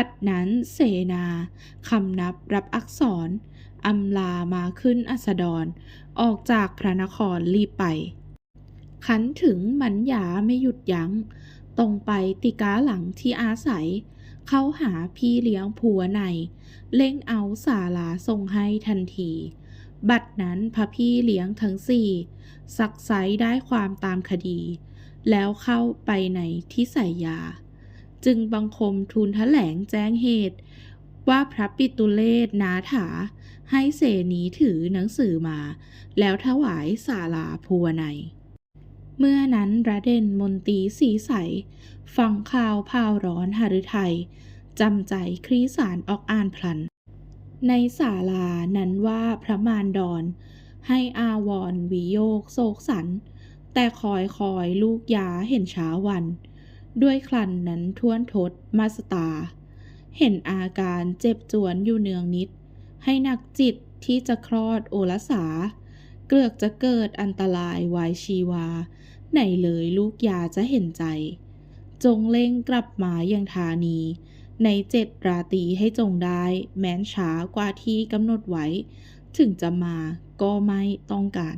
บัดนั้นเสนาคำนับรับอักษรอำลามาขึ้นอัสดร ออกจากพระนครรีบไป ขันถึงมันหยาไม่หยุดยัง้ง ตรงไปติกาหลังที่อาศัย เข้าหาพี่เลี้ยงผัวใน เล่งเอาสาลาส่งให้ทันที บัดนั้นพระพี่เลี้ยงทั้งสี่สักไซได้ความตามคดี แล้วเข้าไปในที่ใส่ยา จึงบังคมทูลแถลงแจ้งเหตุ ว่าพระปิตุเลศนาถา ให้เสนีถือหนังสือมา แล้วถวายสาลาภูวในเมื่อนั้นระเด่นมนตีสีใส ฟังข่าวพาวร้อนหฤทัยจำใจคลี่สารออกอ่านพลัน ในศาลานั้นว่าพระมารดอน ให้อาวรวิโยกโศกสัน แต่คอยคอยลูกยาเห็นช้าวัน ด้วยคลันนั้นท่วนทดมาสตา เห็นอาการเจ็บจวนอยู่เนืองนิด ให้หนักจิตที่จะคลอดโอรสา เกลือกจะเกิดอันตราย วายชีวา ไหนเลยลูกยาจะเห็นใจ จงเร่งกลับมาอยังธานี ในเจ็ดราตรีให้จงได้ แม้นช้ากว่าที่กำหนดไว้ ถึงจะมาก็ไม่ต้องการ